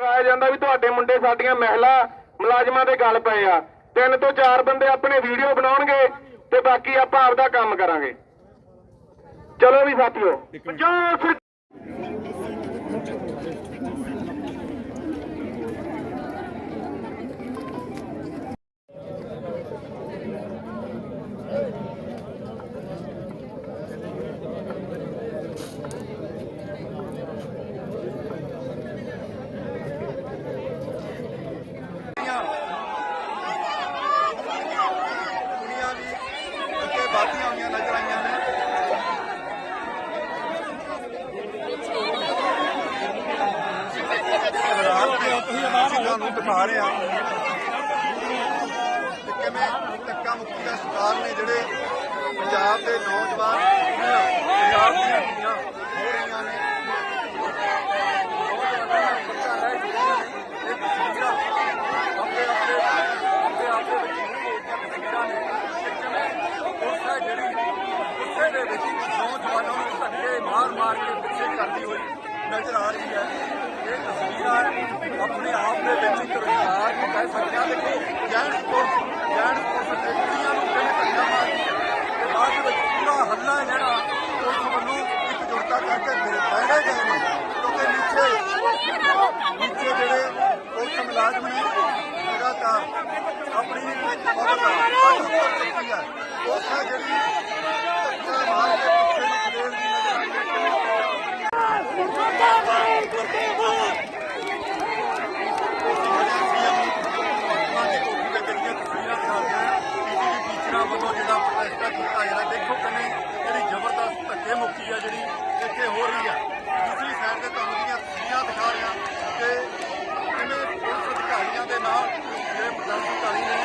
ਲਗਾਇਆ ਜਾਂਦਾ ਵੀ ਤੁਹਾਡੇ ਮੁੰਡੇ ਸਾਡੀਆਂ ਮਹਿਲਾ ਮੁਲਾਜ਼ਮਾਂ ਦੇ ਗੱਲ ਪਏ ਆ। ਤਿੰਨ ਤੋਂ ਚਾਰ ਬੰਦੇ ਆਪਣੇ ਵੀਡੀਓ ਬਣਾਉਣਗੇ ਤੇ ਬਾਕੀ ਆਪਾਂ ਆਪਦਾ ਕੰਮ ਕਰਾਂਗੇ। ਚਲੋ ਵੀ ਸਾਥੀਓ। ਪੰਜਾਬ ਸਰ- ਕੁੜੀਆਂ ਵੀ ਅੱਗੇ ਵਧਦੀਆਂ ਹੋਈਆਂ ਨਜ਼ਰ ਆਈਆਂ ਨੇ ਅਸੀਂ ਤੁਹਾਨੂੰ ਦਿਖਾ ਰਹੇ ਹਾਂ। ਕਿ ਕਿਵੇਂ ਧੱਕਾ ਮੁੱਕੀ ਦਾ ਸ਼ਿਕਾਰ ਨੇ ਜਿਹੜੇ ਪੰਜਾਬ ਦੇ ਨੌਜਵਾਨ ਪੰਜਾਬ ਦੀਆਂ ਕੁੜੀਆਂ ਹੋ ਰਹੀਆਂ ਨੇ। ਜਿਹੜੀ ਗੁੱਸੇ ਦੇ ਵਿੱਚ ਨੌਜਵਾਨਾਂ ਨੂੰ ਧੱਕੇ ਮਾਰ ਮਾਰ ਕੇ ਪਿੱਛੇ ਕਰਦੀ ਹੋਈ ਨਜ਼ਰ ਆ ਰਹੀ ਹੈ। ਇਹ ਤਸਵੀਰਾਂ ਆਪਣੇ ਆਪ ਦੇ ਵਿੱਚ ਇੱਕ ਰੁਜ਼ਗਾਰ ਨੂੰ ਕਹਿ ਸਕਦੇ ਹਾਂ। ਦੇਖੋ ਜੈਂਟਸ ਪੁਲਿਸ ਜੈਂਟਸ ਪੁਲਿਸ ਤੇ ਨੂੰ ਕਿਵੇਂ ਧੱਕਾ ਮਾਰਦੀ ਹੈ ਤੇ ਬਾਅਦ ਵਿੱਚ ਪੂਰਾ ਹੱਲਾ ਜਿਹੜਾ, ਪੁਲਿਸ ਵੱਲੋਂ ਇੱਕ ਜੁੜਤਾ ਕਰਕੇ ਫੜੇ ਗਏ ਨੇ। ਕਿਉਂਕਿ ਨੀਚੇ ਨੀਚੇ ਜਿਹੜੇ ਪੁਲਿਸ ਮੁਲਾਜ਼ਮ ਨੇ ਲਗਾਤਾਰ ਆਪਣੀ ਮਦਦ ਅੱਠ ਉੱਪਰ ਚੁੱਕੀ ਹੈ। ਪੁਲਿਸ ਜਿਹੜੀ ਧੱਕਾ ਮਾਰ ਕੇ ਪਿੱਛੇ ਨੂੰ ਖਦੇੜ ਦੀ ਨਜ਼ਰ ਆਈ ਹੈ ਟੀਚਰਾਂ ਵੱਲੋਂ ਕੀਤਾ ਜਾ ਦੇਖੋ ਕਿਵੇਂ ਜਿਹੜੀ ਜ਼ਬਰਦਸਤ ਧੱਕੇ ਮੁੱਕੀ ਆ ਜਿਹੜੀ ਇੱਥੇ ਹੋ ਰਹੀ ਆ। ਦੂਸਰੀ ਸਾਈਡ ਤੇ ਤੁਹਾਨੂੰ ਜਿਹੜੀਆਂ ਤਸਵੀਰਾਂ ਦਿਖਾ ਰਿਹਾ ਕਿ ਕਿਵੇਂ ਪੁਲਿਸ ਅਧਿਕਾਰੀਆਂ ਦੇ ਨਾਲ ਜਿਹੜੇ ਪ੍ਰਦਰਸ਼ਨਕਾਰੀ ਨੇ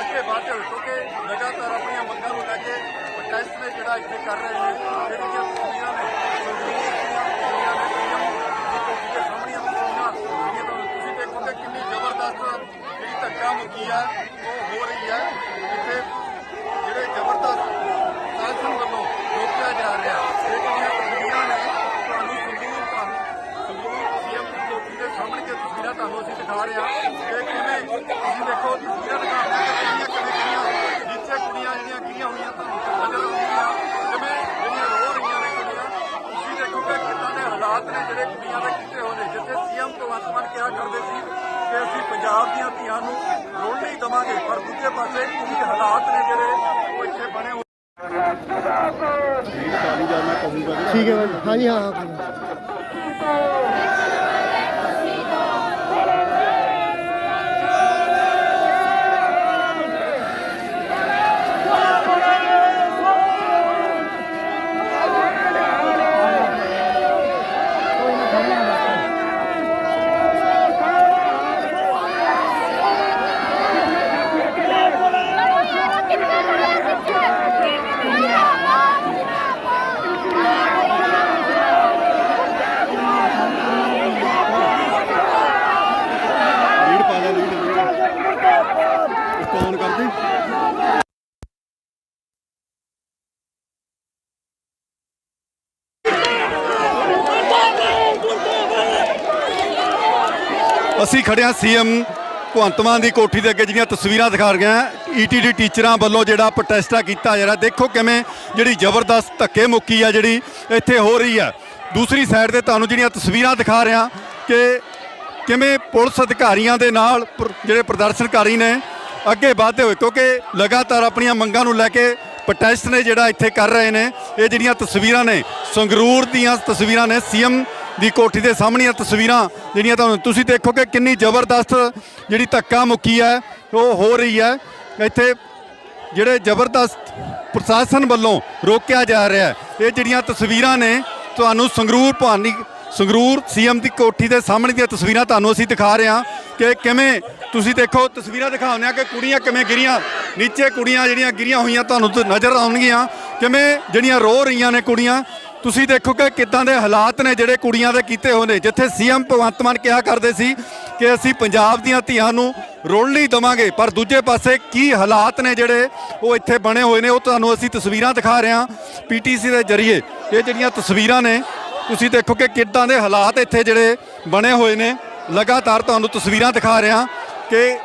ਅੱਗੇ ਵੱਧ ਕਿਉਂਕਿ ਲਗਾਤਾਰ ਆਪਣੀਆਂ ਮੰਗਾਂ ਨੂੰ ਲੈ ਕੇ ਪ੍ਰੋਟੈਸਟ ਨੇ ਜਿਹੜਾ ਇੱਥੇ ਕਰ ਰਹੇ ਨੇ। ਜਿਹੜੀਆਂ ਤਸਵੀਰਾਂ ਨੇ ਤਸਵੀਰਾਂ ਨੇ ਜਿਹੜੀਆਂ ਕੋਠੀ ਦੇ ਸਾਹਮਣੇ ਤਸਵੀਰਾਂ ਜਿਹੜੀਆਂ ਤੁਹਾਨੂੰ ਤੁਸੀਂ ਦੇਖੋਗੇ ਕਿੰਨੀ ਜ਼ਬਰਦਸਤ ਜਿਹੜੀ ਧੱਕਾ ਮੁੱਕੀ ਆ ਉਹ ਹੋ ਰਹੀ ਹੈ ਇੱਥੇ ਜਿਹੜੇ ਜ਼ਬਰਦਸਤ ਸ਼ਾਸਨ ਵੱਲੋਂ ਰੋਕਿਆ ਜਾ ਰਿਹਾ ਇਹ ਜਿਹੜੀਆਂ ਤਸਵੀਰਾਂ ਨੇ ਤੁਹਾਨੂੰ ਸੰਗਰੂਰ ਤੁਹਾਨੂੰ ਸੰਗਰੂਰ ਸੀਐਮ ਦੀ ਕੋਠੀ ਦੇ ਸਾਹਮਣੇ ਦੀਆਂ ਤਸਵੀਰਾਂ ਤੁਹਾਨੂੰ ਅਸੀਂ ਦਿਖਾ ਰਹੇ ਹਾਂ ਕਿ ਕਿਵੇਂ ਤੁਸੀਂ ਦੇਖੋ ਤਸਵੀਰਾਂ ਦਿਖਾ ਰਹੇ ਹਾਂ ਕਿ ਕੁੜੀਆਂ ਜਿਹੜੀਆਂ ਗਿਰੀਆਂ ਹੋਈਆਂ ਤੁਹਾਨੂੰ ਨਜ਼ਰ ਆਉਂਦੀਆਂ ਕਿਵੇਂ ਜਿਹੜੀਆਂ ਰੋ ਰਹੀਆਂ ਨੇ ਕੁੜੀਆਂ, ਤੁਸੀਂ ਦੇਖੋਗੇ ਕਿੱਦਾਂ ਦੇ ਹਾਲਾਤ ਨੇ ਜਿਹੜੇ ਕੁੜੀਆਂ ਦੇ ਕੀਤੇ ਹੋਏ ਨੇ, ਜਿੱਥੇ ਸੀਐਮ ਭਗਵੰਤ ਮਾਨ ਕਿਹਾ ਕਰਦੇ ਸੀ ਕਿ ਅਸੀਂ ਪੰਜਾਬ ਦੀਆਂ ਧੀਆਂ ਨੂੰ ਰੋਣ ਨਹੀਂ ਦਵਾਂਗੇ, ਪਰ ਦੂਜੇ ਪਾਸੇ ਕੀ ਹਾਲਾਤ ਨੇ ਜਿਹੜੇ, ਉਹ ਇੱਥੇ ਬਣੇ ਹੋਏ ਠੀਕ ਹੈ ਭਾਈ ਹਾਂਜੀ, ਹਾਂ ਅਸੀਂ ਖੜਿਆ ਸੀਐਮ ਭਗਵੰਤ ਮਾਨ ਦੀ ਕੋਠੀ ਦੇ ਅੱਗੇ ਜਿਹੜੀਆਂ ਤਸਵੀਰਾਂ ਦਿਖਾ ਰਹੇ ਹਾਂ। ਈਟੀਡੀ ਟੀਚਰਾਂ ਵੱਲੋਂ ਜਿਹੜਾ ਪ੍ਰੋਟੈਸਟਾ ਕੀਤਾ ਜਾ ਰਿਹਾ। ਦੇਖੋ ਕਿਵੇਂ ਜਿਹੜੀ ਜ਼ਬਰਦਸਤ ਧੱਕੇ ਮੁੱਕੀ ਆ ਜਿਹੜੀ ਇੱਥੇ ਹੋ ਰਹੀ ਆ। ਦੂਸਰੀ ਸਾਈਡ ਤੇ ਤੁਹਾਨੂੰ ਜਿਹੜੀਆਂ ਤਸਵੀਰਾਂ ਦਿਖਾ ਰਿਹਾ ਕਿ ਕਿਵੇਂ ਪੁਲਿਸ ਅਧਿਕਾਰੀਆਂ ਦੇ ਨਾਲ ਜਿਹੜੇ ਪ੍ਰਦਰਸ਼ਨਕਾਰੀ ਨੇ ਅੱਗੇ ਵਧਦੇ ਹੋਏ, ਕਿਉਂਕਿ ਲਗਾਤਾਰ ਆਪਣੀਆਂ ਮੰਗਾਂ ਨੂੰ ਲੈ ਕੇ ਪ੍ਰੋਟੈਸਟ ਨੇ ਜਿਹੜਾ ਇੱਥੇ ਕਰ ਰਹੇ ਨੇ। ਇਹ ਜਿਹੜੀਆਂ ਤਸਵੀਰਾਂ ਨੇ, ਸੰਗਰੂਰ ਦੀਆਂ ਤਸਵੀਰਾਂ ਨੇ, ਸੀਐਮ ਦੀ ਕੋਠੀ ਦੇ ਸਾਹਮਣੀਆਂ ਤਸਵੀਰਾਂ ਜਿਹੜੀਆਂ ਤੁਹਾਨੂੰ ਤੁਸੀਂ ਦੇਖੋਗੇ ਕਿੰਨੀ ਜ਼ਬਰਦਸਤ ਜਿਹੜੀ ਧੱਕਾ ਮੁੱਕੀ ਹੈ, ਉਹ ਹੋ ਰਹੀ ਹੈ। ਇੱਥੇ ਜਿਹੜੇ ਜ਼ਬਰਦਸਤ ਪ੍ਰਸ਼ਾਸਨ ਵੱਲੋਂ ਰੋਕਿਆ ਜਾ ਰਿਹਾ ਹੈ। ਇਹ ਜਿਹੜੀਆਂ ਤਸਵੀਰਾਂ ਨੇ, ਤੁਹਾਨੂੰ ਸੰਗਰੂਰ ਭਵਾਨੀ, ਸੰਗਰੂਰ ਸੀਐਮ ਦੀ ਕੋਠੀ ਦੇ ਸਾਹਮਣੇ ਦੀਆਂ ਤਸਵੀਰਾਂ ਤੁਹਾਨੂੰ ਅਸੀਂ ਦਿਖਾ ਰਹੇ ਹਾਂ ਕਿ ਕਿਵੇਂ ਤੁਸੀਂ ਦੇਖੋ, ਤਸਵੀਰਾਂ ਦਿਖਾਉਂਦੇ ਆ ਕਿ ਕੁੜੀਆਂ ਕਿਵੇਂ ਗਿਰੀਆਂ, ਨੀਚੇ ਕੁੜੀਆਂ ਜਿਹੜੀਆਂ ਗਿਰੀਆਂ ਹੋਈਆਂ ਤੁਹਾਨੂੰ ਨਜ਼ਰ ਆਉਣਗੀਆਂ। ਕਿਵੇਂ ਜਿਹੜੀਆਂ ਰੋ ਰਹੀਆਂ ਨੇ ਕੁੜੀਆਂ ਤੁਸੀਂ ਦੇਖੋ ਕਿ ਕਿੱਦਾਂ ਦੇ ਹਾਲਾਤ ਨੇ ਜਿਹੜੇ ਕੁੜੀਆਂ ਦੇ ਕੀਤੇ ਹੋਏ ਨੇ। ਜਿੱਥੇ ਸੀਐਮ ਭਗਵੰਤ ਮਾਨ ਕਿਹਾ ਕਰਦੇ ਸੀ ਕਿ ਅਸੀਂ ਪੰਜਾਬ ਦੀਆਂ ਧੀਆਂ ਨੂੰ ਰੋਲ ਨਹੀਂ ਦਵਾਂਗੇ, ਪਰ ਦੂਜੇ ਪਾਸੇ ਕੀ ਹਾਲਾਤ ਨੇ ਜਿਹੜੇ ਉਹ ਇੱਥੇ ਬਣੇ ਹੋਏ ਨੇ, ਉਹ ਤੁਹਾਨੂੰ ਅਸੀਂ ਤਸਵੀਰਾਂ ਦਿਖਾ ਰਹੇ ਹਾਂ ਪੀਟੀਸੀ ਦੇ ਜ਼ਰੀਏ। ਇਹ ਜਿਹੜੀਆਂ ਤਸਵੀਰਾਂ ਨੇ, ਤੁਸੀਂ ਦੇਖੋ ਕਿ ਕਿੱਦਾਂ ਦੇ ਹਾਲਾਤ ਇੱਥੇ ਜਿਹੜੇ ਬਣੇ ਹੋਏ ਨੇ। ਲਗਾਤਾਰ ਤੁਹਾਨੂੰ ਤਸਵੀਰਾਂ ਦਿਖਾ ਰਹੇ ਹਾਂ ਕਿ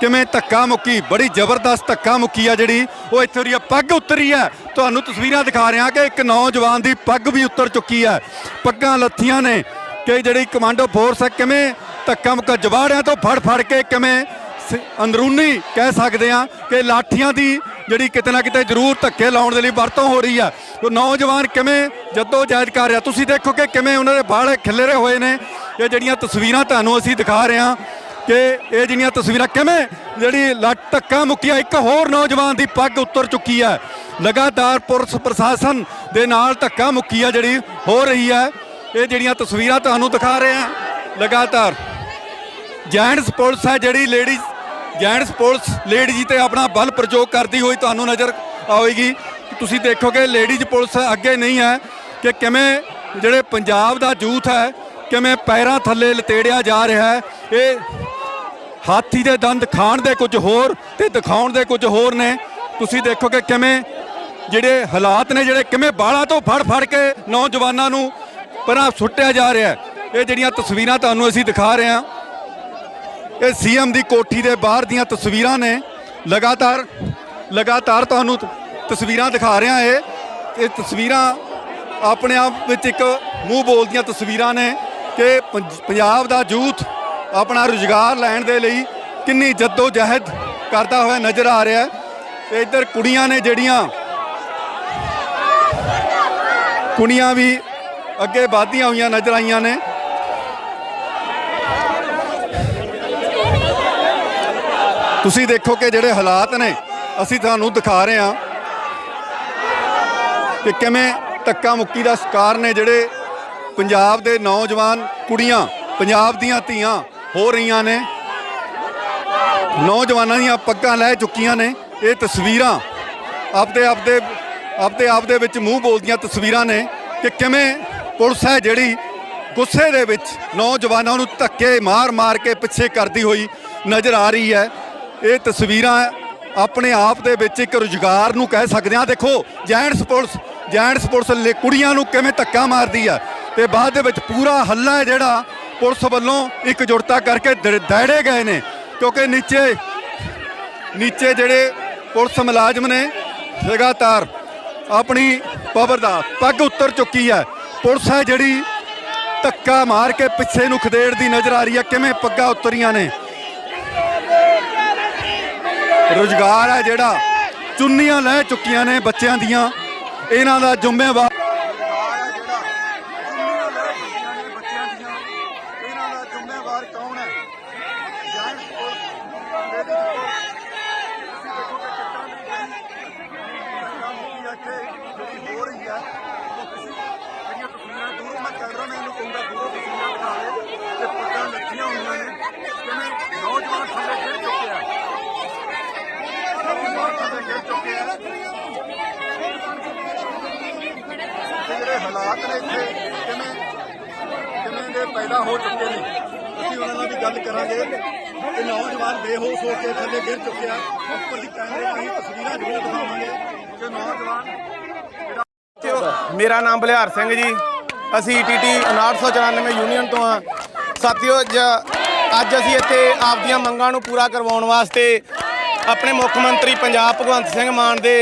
ਕਿਵੇਂ ਧੱਕਾ ਮੁੱਕੀ, ਬੜੀ ਜ਼ਬਰਦਸਤ ਧੱਕਾ ਮੁੱਕੀ ਆ ਜਿਹੜੀ, ਉਹ ਇੱਥੇ ਦੀ ਪੱਗ ਉਤਰੀ ਹੈ ਤੁਹਾਨੂੰ ਤਸਵੀਰਾਂ ਦਿਖਾ ਰਿਹਾ ਕਿ ਇੱਕ ਨੌਜਵਾਨ ਦੀ ਪੱਗ ਵੀ ਉਤਰ ਚੁੱਕੀ ਹੈ ਪੱਗਾਂ ਲੱਥੀਆਂ ਨੇ ਕਿ ਜਿਹੜੀ ਕਮਾਂਡੋ ਫੋਰਸ ਹੈ ਕਿਵੇਂ ਧੱਕਾ ਮੁੱਕਾ ਜਵਾੜਿਆਂ ਤੋਂ ਫੜ ਫੜ ਕੇ ਕਿਵੇਂ ਸ- ਅੰਦਰੂਨੀ ਕਹਿ ਸਕਦੇ ਆ ਕਿ ਲਾਠੀਆਂ ਦੀ ਜਿਹੜੀ ਕਿਤੇ ਨਾ ਕਿਤੇ ਜ਼ਰੂਰ ਧੱਕੇ ਲਾਉਣ ਦੇ ਲਈ ਵਰਤੋਂ ਹੋ ਰਹੀ ਆ। ਉਹ ਨੌਜਵਾਨ ਕਿਵੇਂ ਜੱਦੋ ਜਾਇਦ ਕਰ ਰਿਹਾ? ਤੁਸੀਂ ਦੇਖੋ ਕਿ ਕਿਵੇਂ ਉਹਨਾਂ ਦੇ ਬਾਲ ਖਿਲਰੇ ਹੋਏ ਨੇ। ਇਹ ਜਿਹੜੀਆਂ ਤਸਵੀਰਾਂ ਤੁਹਾਨੂੰ ਅਸੀਂ ਦਿਖਾ ਰਹੇ ਹਾਂ ਕਿ ਇਹ ਜਿਹੜੀਆਂ ਤਸਵੀਰਾਂ ਕਿਵੇਂ ਜਿਹੜੀ ਲੱਟ ਧੱਕਾ ਮੁੱਕਿਆ, ਇੱਕ ਹੋਰ ਨੌਜਵਾਨ ਦੀ ਪੱਗ ਉੱਤਰ ਚੁੱਕੀ ਹੈ। ਲਗਾਤਾਰ ਪੁਲਿਸ ਪ੍ਰਸ਼ਾਸਨ ਦੇ ਨਾਲ ਧੱਕਾ ਮੁੱਕੀ ਆ ਜਿਹੜੀ ਹੋ ਰਹੀ ਹੈ। ਇਹ ਜਿਹੜੀਆਂ ਤਸਵੀਰਾਂ ਤੁਹਾਨੂੰ ਦਿਖਾ ਰਹੇ ਹਾਂ, ਲਗਾਤਾਰ। ਜੈਂਟਸ ਪੁਲਿਸ ਹੈ ਜਿਹੜੀ ਲੇਡੀਜ਼, ਜੈਂਟਸ ਪੁਲਿਸ ਲੇਡੀਜ਼ ਤੇ ਆਪਣਾ ਬਲ ਪ੍ਰਯੋਗ ਕਰਦੀ ਹੋਈ ਤੁਹਾਨੂੰ ਨਜ਼ਰ ਆਵੇਗੀ। ਤੁਸੀਂ ਦੇਖੋਗੇ ਲੇਡੀਜ਼ ਪੁਲਿਸ ਅੱਗੇ ਨਹੀਂ ਹੈ ਕਿ ਕਿਵੇਂ ਜਿਹੜੇ ਪੰਜਾਬ ਦਾ ਯੂਥ ਹੈ, ਕਿਵੇਂ ਪੈਰਾਂ ਥੱਲੇ ਲਤੇੜਿਆ ਜਾ ਰਿਹਾ ਹੈ। ਇਹ ਹਾਥੀ ਦੇ ਦੰਦ ਖਾਣ ਦੇ ਕੁਝ ਹੋਰ ਤੇ ਦਿਖਾਉਣ ਦੇ ਕੁਝ ਹੋਰ ਨੇ। ਤੁਸੀਂ ਦੇਖੋਗੇ ਕਿਵੇਂ ਜਿਹੜੇ ਹਾਲਾਤ ਨੇ, ਜਿਹੜੇ ਕਿਵੇਂ ਬਾਲਾਂ ਤੋਂ ਫੜ ਫੜ ਕੇ ਨੌਜਵਾਨਾਂ ਨੂੰ ਪਰਾਂ ਸੁੱਟਿਆ ਜਾ ਰਿਹਾ ਇਹ ਜਿਹੜੀਆਂ ਤਸਵੀਰਾਂ ਤੁਹਾਨੂੰ ਅਸੀਂ ਦਿਖਾ ਰਹੇ ਹਾਂ, ਇਹ ਸੀਐਮ ਦੀ ਕੋਠੀ ਦੇ ਬਾਹਰ ਦੀਆਂ ਤਸਵੀਰਾਂ ਨੇ। ਲਗਾਤਾਰ ਲਗਾਤਾਰ ਤੁਹਾਨੂੰ ਤਸਵੀਰਾਂ ਦਿਖਾ ਰਿਹਾ ਇਹ। ਇਹ ਤਸਵੀਰਾਂ ਆਪਣੇ ਆਪ ਵਿੱਚ ਇੱਕ ਮੂੰਹ ਬੋਲਦੀਆਂ ਤਸਵੀਰਾਂ ਨੇ ਕਿ ਪੰਜ- ਪੰਜਾਬ ਦਾ ਯੂਥ ਆਪਣਾ ਰੁਜ਼ਗਾਰ ਲੈਣ ਦੇ ਲਈ ਕਿੰਨੀ ਜੱਦੋ ਜਹਿਦ ਕਰਦਾ ਹੋਇਆ ਨਜ਼ਰ ਆ ਰਿਹਾ ਹੈ। ਤੇ ਇੱਧਰ ਕੁੜੀਆਂ ਨੇ ਜਿਹੜੀਆਂ ਕੁੜੀਆਂ ਵੀ ਅੱਗੇ ਵਧਦੀਆਂ ਹੋਈਆਂ ਨਜ਼ਰ ਆਈਆਂ ਨੇ। ਤੁਸੀਂ ਦੇਖੋ ਕਿ ਜਿਹੜੇ ਹਾਲਾਤ ਨੇ, ਅਸੀਂ ਤੁਹਾਨੂੰ ਦਿਖਾ ਰਹੇ ਹਾਂ ਕਿ ਕਿਵੇਂ ਧੱਕਾ ਮੁੱਕੀ ਦਾ ਸ਼ਿਕਾਰ ਨੇ ਜਿਹੜੇ ਪੰਜਾਬ ਦੇ ਨੌਜਵਾਨ ਕੁੜੀਆਂ, ਪੰਜਾਬ ਦੀਆਂ ਧੀਆਂ ਹੋ ਰਹੀਆਂ ਨੇ। ਨੌਜਵਾਨਾਂ ਦੀਆਂ ਪੱਗਾਂ ਲੈ ਚੁੱਕੀਆਂ ਨੇ। ਇਹ ਤਸਵੀਰਾਂ ਆਪਦੇ ਆਪਦੇ ਆਪਦੇ ਆਪ ਦੇ ਵਿੱਚ ਮੂੰਹ ਬੋਲਦੀਆਂ ਤਸਵੀਰਾਂ ਨੇ ਕਿ ਕਿਵੇਂ ਪੁਲਿਸ ਹੈ ਜਿਹੜੀ ਗੁੱਸੇ ਦੇ ਵਿੱਚ ਨੌਜਵਾਨਾਂ ਨੂੰ ਧੱਕੇ ਮਾਰ-ਮਾਰ ਕੇ ਪਿੱਛੇ ਕਰਦੀ ਹੋਈ ਨਜ਼ਰ ਆ ਰਹੀ ਹੈ। ਇਹ ਤਸਵੀਰਾਂ ਆਪਣੇ ਆਪ ਦੇ ਵਿੱਚ ਇੱਕ ਰੁਜ਼ਗਾਰ ਨੂੰ ਕਹਿ ਸਕਦੇ ਹਾਂ। ਦੇਖੋ, ਜੈਂਟਸ ਪੁਲਿਸ ਜੈਂਟਸ ਪੁਲਿਸ ਲੈ ਕੁੜੀਆਂ ਨੂੰ ਕਿਵੇਂ ਧੱਕਾ ਮਾਰਦੀ ਆ ਤੇ ਬਾਅਦ ਦੇ ਵਿੱਚ ਪੂਰਾ ਹੱਲਾ ਹੈ ਜਿਹੜਾ ਪੁਲਿਸ ਵੱਲੋਂ ਇਕਜੁੱਟਤਾ ਕਰਕੇ ਦ- ਦਹਿੜੇ ਗਏ ਨੇ, ਕਿਉਂਕਿ ਨੀਚੇ ਨੀਚੇ ਜਿਹੜੇ ਪੁਲਿਸ ਮੁਲਾਜ਼ਮ ਨੇ, ਲਗਾਤਾਰ ਆਪਣੀ ਪਾਵਰ ਦਾ ਪੱਗ ਉੱਤਰ ਚੁੱਕੀ ਹੈ। ਪੁਲਿਸ ਹੈ ਜਿਹੜੀ ਧੱਕਾ ਮਾਰ ਕੇ ਪਿੱਛੇ ਨੂੰ ਖਦੇੜਦੀ ਨਜ਼ਰ ਆ ਰਹੀ ਹੈ, ਕਿਵੇਂ ਪੱਗਾਂ ਉਤਰੀਆਂ ਨੇ। ਰੁਜ਼ਗਾਰ ਹੈ ਜਿਹੜਾ ਚੁੰਨੀਆਂ ਲੈ ਚੁੱਕੀਆਂ ਨੇ ਬੱਚਿਆਂ ਦੀਆਂ। ਇਹਨਾਂ ਦਾ ਜ਼ਿੰਮੇਵਾਰ ਇਹਨਾਂ ਦਾ ਜ਼ਿੰਮੇਵਾਰ ਕੌਣ ਹੈ ਹੋ ਰਹੀ ਹੈ ਉਹ ਕਿਸੇ ਜਿਹੜੀਆਂ ਤਸਵੀਰਾਂ ਦੂਰੋਂ ਮੈਂ ਕੈਮਰਾਮੈਨ ਨੂੰ ਕਹੂੰਗਾ ਦੂਰੋਂ ਤਸਵੀਰਾਂ ਬਣਾ ਲੈ ਤੇ ਪੱਗਾਂ ਲੱਥੀਆਂ ਹੋਈਆਂ ਨੇ ਕਿਵੇਂ ਨੌਜਵਾਨ ਥੱਲੇ ਗਿਰ ਚੁੱਕੇ ਆ ਨੌਜਵਾਨ ਥੱਲੇ ਗਿਰ ਚੁੱਕੇ ਆ ਤੇ ਜਿਹੜੇ ਹਾਲਾਤ ਨੇ ਇੱਥੇ ਕਿਵੇਂ ਕਿਵੇਂ ਦੇ ਪੈਦਾ ਹੋ ਚੁੱਕੇ ਨੇ, ਅਸੀਂ ਉਹਨਾਂ ਨਾਲ ਵੀ ਗੱਲ ਕਰਾਂਗੇ। ਕਿ ਨੌਜਵਾਨ ਬੇਹੋਸ਼ ਹੋ ਕੇ ਥੱਲੇ ਗਿਰ ਚੁੱਕੇ ਉੱਪਰ ਦੀ ਕੈਮਰੇ ਰਾਹੀਂ ਤਸਵੀਰਾਂ ਜ਼ਰੂਰ ਦਿਖਾਵਾਂਗੇ ਕਿ ਨੌਜਵਾਨ ਮੇਰਾ ਨਾਮ ਬਲਿਹਾਰ ਸਿੰਘ ਜੀ। ਅਸੀਂ ਟੀਟੀ 994 ਯੂਨੀਅਨ ਤੋਂ ਆ ਸਾਥੀਓ ਅੱਜ ਅਸੀਂ ਇੱਥੇ ਆਪਦੀਆਂ ਮੰਗਾਂ ਨੂੰ ਪੂਰਾ ਕਰਵਾਉਣ ਵਾਸਤੇ ਆਪਣੇ ਮੁੱਖ ਮੰਤਰੀ ਪੰਜਾਬ ਭਗਵੰਤ ਸਿੰਘ ਮਾਨ ਦੇ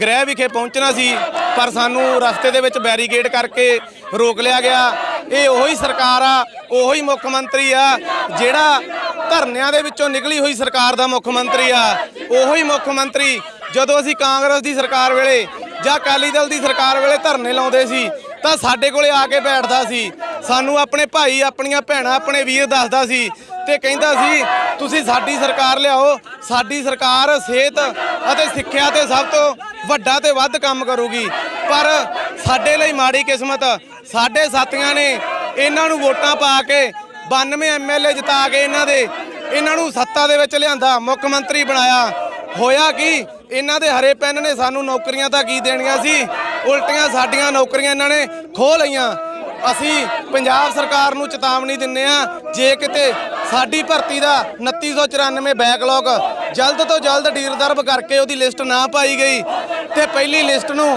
ਗ੍ਰਹਿ ਵਿਖੇ ਪਹੁੰਚਣਾ ਸੀ, ਪਰ ਸਾਨੂੰ ਰਸਤੇ ਦੇ ਵਿੱਚ ਬੈਰੀਕੇਡ ਕਰਕੇ ਰੋਕ ਲਿਆ ਗਿਆ। ਇਹ ਉਹੀ ਸਰਕਾਰ ਆ, ਉਹੀ ਮੁੱਖ ਮੰਤਰੀ ਆ, ਜਿਹੜਾ ਧਰਨਿਆਂ ਦੇ ਵਿੱਚੋਂ ਨਿਕਲੀ ਹੋਈ ਸਰਕਾਰ ਦਾ ਮੁੱਖ ਮੰਤਰੀ ਆ। ਉਹੀ ਮੁੱਖ ਮੰਤਰੀ, ਜਦੋਂ ਅਸੀਂ ਕਾਂਗਰਸ ਦੀ ਸਰਕਾਰ ਵੇਲੇ ਜਾਂ ਅਕਾਲੀ ਦਲ ਦੀ ਸਰਕਾਰ ਵੇਲੇ ਧਰਨੇ ਲਾਉਂਦੇ ਸੀ, ਤਾਂ ਸਾਡੇ ਕੋਲੇ ਆ ਕੇ ਬੈਠਦਾ ਸੀ। ਸਾਨੂੰ ਆਪਣੇ ਭਾਈ, ਆਪਣੀਆਂ ਭੈਣਾਂ, ਆਪਣੇ ਵੀਰ ਦੱਸਦਾ ਸੀ ਤੇ ਕਹਿੰਦਾ ਸੀ, ਤੁਸੀਂ ਸਾਡੀ ਸਰਕਾਰ ਲਿਆਓ, ਸਾਡੀ ਸਰਕਾਰ ਸਿਹਤ ਅਤੇ ਸਿੱਖਿਆ ਤੇ ਸਭ ਤੋਂ ਵੱਡਾ ਤੇ ਵੱਧ ਕੰਮ ਕਰੂਗੀ। ਪਰ ਸਾਡੇ ਲਈ ਮਾੜੀ ਕਿਸਮਤ, ਸਾਡੇ ਸਾਥੀਆਂ ਨੇ ਇਹਨਾਂ ਨੂੰ ਵੋਟਾਂ ਪਾ ਕੇ 92 ਐਮਐਲਏ ਜਿਤਾ ਕੇ ਇਹਨਾਂ ਦੇ, ਇਹਨਾਂ ਨੂੰ ਸੱਤਾ ਦੇ ਵਿੱਚ ਲਿਆਂਦਾ, ਮੁੱਖ ਮੰਤਰੀ ਬਣਾਇਆ। ਹੋਇਆ ਕੀ? ਇਹਨਾਂ ਦੇ ਹਰੇ ਪੈਨ ਨੇ ਸਾਨੂੰ ਨੌਕਰੀਆਂ ਤਾਂ ਕੀ ਦੇਣੀਆਂ ਸੀ? ਉਲਟੀਆਂ ਸਾਡੀਆਂ ਨੌਕਰੀਆਂ ਇਹਨਾਂ ਨੇ ਖੋਹ ਲਈਆਂ। ਅਸੀਂ ਪੰਜਾਬ ਸਰਕਾਰ ਨੂੰ ਚੇਤਾਵਨੀ ਦਿੰਨੇ ਆ, ਜੇ ਕਿਤੇ ਸਾਡੀ ਭਰਤੀ ਦਾ 2994 ਬੈਕਲੌਗ ਜਲਦ ਤੋਂ ਜਲਦ ਡੀਰਦਰਬ ਕਰਕੇ ਉਹਦੀ ਲਿਸਟ ਨਾ ਪਾਈ ਗਈ, ਤੇ ਪਹਿਲੀ ਲਿਸਟ ਨੂੰ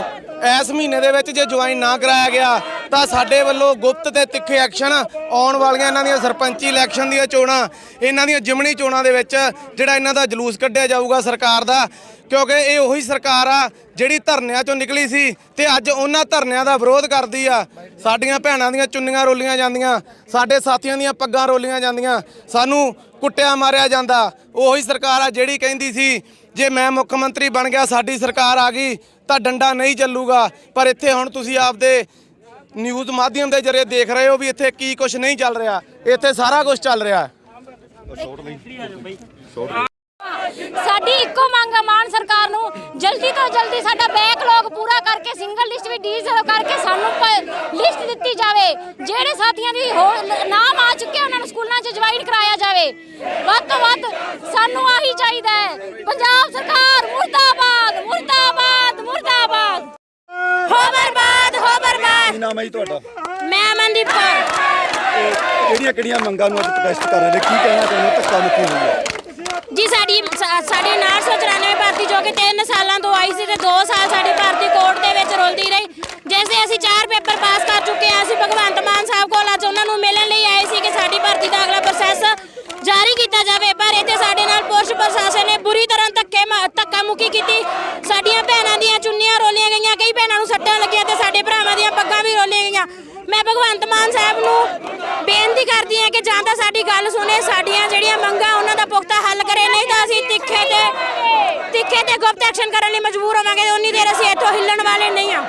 ਇਸ ਮਹੀਨੇ ਦੇ ਵਿੱਚ ਜੇ ਜੁਆਇਨ ਨਾ ਕਰਾਇਆ ਗਿਆ ਤਾਂ ਸਾਡੇ ਵੱਲੋਂ ਗੁਪਤ ਤੇ ਤਿੱਖੇ ਐਕਸ਼ਨ ਆਉਣ ਵਾਲੀਆਂ ਇਹਨਾਂ ਦੀਆਂ ਸਰਪੰਚੀ ਇਲੈਕਸ਼ਨ ਦੀਆਂ ਚੋਣਾਂ, ਇਹਨਾਂ ਦੀਆਂ ਜਿਮਣੀ ਚੋਣਾਂ ਦੇ ਵਿੱਚ ਜਿਹੜਾ ਇਹਨਾਂ ਦਾ ਜਲੂਸ ਕੱਢਿਆ ਜਾਊਗਾ ਸਰਕਾਰ ਦਾ, ਕਿਉਂਕਿ ਇਹ ਉਹੀ ਸਰਕਾਰ ਆ ਜਿਹੜੀ ਧਰਨਿਆਂ ਚੋਂ ਨਿਕਲੀ ਸੀ ਤੇ ਅੱਜ ਉਹਨਾਂ ਧਰਨਿਆਂ ਦਾ ਵਿਰੋਧ ਕਰਦੀ ਆ। ਸਾਡੀਆਂ ਭੈਣਾਂ ਦੀਆਂ ਚੁੰਨੀਆਂ ਰੋਲੀਆਂ ਜਾਂਦੀਆਂ, ਸਾਡੇ ਸਾਥੀਆਂ ਦੀਆਂ ਪੱਗਾਂ ਰੋਲੀਆਂ ਜਾਂਦੀਆਂ, ਸਾਨੂੰ ਕੁੱਟਿਆ ਮਾਰਿਆ ਜਾਂਦਾ। ਉਹੀ ਸਰਕਾਰ ਆ ਜਿਹੜੀ ਕਹਿੰਦੀ ਸੀ, ਜੇ ਮੈਂ ਮੁੱਖ ਮੰਤਰੀ ਬਣ ਗਿਆ, ਸਾਡੀ ਸਰਕਾਰ ਆ ਗਈ, ਤਾਂ ਡੰਡਾ ਨਹੀਂ ਚੱਲੂਗਾ। ਪਰ ਇੱਥੇ ਹੁਣ ਤੁਸੀਂ ਆਪਦੇ ਨਿਊਜ਼ ਮਾਧਿਅਮ ਦੇ ਜਰੀਏ ਦੇਖ ਰਹੇ ਹੋ ਵੀ ਇੱਥੇ ਕੀ ਕੁਝ ਨਹੀਂ ਚੱਲ ਰਿਹਾ। ਇੱਥੇ ਸਾਰਾ ਕੁਝ ਚੱਲ ਰਿਹਾ। ਸਾਡੀ ਇੱਕੋ ਮੰਗ ਹੈ ਮਾਨ ਸਰਕਾਰ ਨੂੰ। ਜਲਦੀ ਤੋਂ ਜਲਦੀ ਸਾਡਾ ਬੈਕਲੌਗ ਪੂਰਾ ਕਰਕੇ ਸਿੰਗਲ ਲਿਸਟ ਵੀ ਡੀਜ਼ਲ ਕਰਕੇ ਸਾਨੂੰ ਲਿਸਟ ਦਿੱਤੀ ਜਾਵੇ। ਜਿਹੜੇ ਸਾਥੀਆਂ ਦੀ ਹੋ- ਨਾਮ ਆ ਚੁੱਕੇ ਉਹਨਾਂ ਨੂੰ ਸਕੂਲਾਂ 'ਚ ਜੁਆਇਨ ਕਰਾਇਆ ਜਾਵੇ। ਵੱਧ ਤੋਂ ਵੱਧ ਸਾਨੂੰ ਆਹੀ ਚਾਹੀਦਾ ਹੈ। ਪੰਜਾਬ ਸਰਕਾਰ ਮੁਰਦਾਬਾਦ ਮੁਰਦਾਬਾਦ ਮੁਰਦਾਬਾਦ। ਹੋ ਬਰਬਾਦ। ਕੀ ਨਾਮ ਹੈ ਜੀ ਤੁਹਾਡਾ? ਮੈਂ ਮਨਦੀਪ ਕੌਰ। ਕਿਹੜੀਆਂ ਕਿਹੜੀਆਂ ਮੰਗਾਂ ਨੂੰ ਅੱਜ ਪ੍ਰੋਟੈਸਟ ਕਰ ਰਹੇ ਨੇ? ਕੀ ਕਹਿਣਾ ਚਾਹੁੰਦੇ ਹੋ? ਧੱਕਾ ਮੁੱਕੀ ਹੋਈ ਹੈ। ਜੀ ਸਾਡੀ ਸਾ- ਸਾਡੀ 994 ਭਰਤੀ ਜੋ ਕਿ 3 ਸਾਲਾਂ ਤੋਂ ਆਈ ਸੀ ਤੇ 2 ਸਾਲ ਸਾਡੀ ਭਰਤੀ ਕੋਰਟ ਦੇ ਵਿੱਚ ਰੁਲਦੀ ਰਹੀ। ਜੈਸੇ ਅਸੀਂ ਚਾਰ ਪੇਪਰ ਪਾਸ ਕਰ ਚੁੱਕੇ ਹਾਂ। ਅਸੀਂ ਭਗਵੰਤ ਮਾਨ ਸਾਹਿਬ ਕੋਲ ਅੱਜ ਉਹਨਾਂ ਨੂੰ ਮਿਲਣ ਲਈ ਆਏ ਸੀ ਕਿ ਸਾਡੀ ਭਰਤੀ ਦਾ ਅਗਲਾ ਪ੍ਰੋਸੈਸ ਜਾਰੀ ਕੀਤਾ ਜਾਵੇ। ਪਰ ਇੱਥੇ ਸਾਡੇ ਨਾਲ ਪੁਲਿਸ ਪ੍ਰਸ਼ਾਸਨ ਨੇ ਬੁਰੀ ਤਰ੍ਹਾਂ ਧੱਕੇ ਮਾ- ਧੱਕਾ ਮੁੱਕੀ ਕੀਤੀ ਮੈਂ ਭਗਵੰਤ ਮਾਨ ਸਾਹਿਬ ਨੂੰ ਬੇਨਤੀ ਕਰਦੀ ਹਾਂ ਕਿ ਜਾਂ ਤਾਂ ਸਾਡੀ ਗੱਲ ਸੁਣੇ, ਸਾਡੀਆਂ ਜਿਹੜੀਆਂ ਮੰਗਾਂ ਉਹਨਾਂ ਦਾ ਪੁਖਤਾ ਹੱਲ ਕਰੇ, ਨਹੀਂ ਤਾਂ ਅਸੀਂ ਤਿੱਖੇ ਤੇ ਤਿੱਖੇ ਤੇ ਗੁਪਤ ਐਕਸ਼ਨ ਕਰਨ ਲਈ ਮਜਬੂਰ ਹੋਵਾਂਗੇ ਉਨੀ ਦੇਰ ਅਸੀਂ ਇੱਥੋਂ ਹਿੱਲਣ ਵਾਲੇ ਨਹੀਂ ਹਾਂ।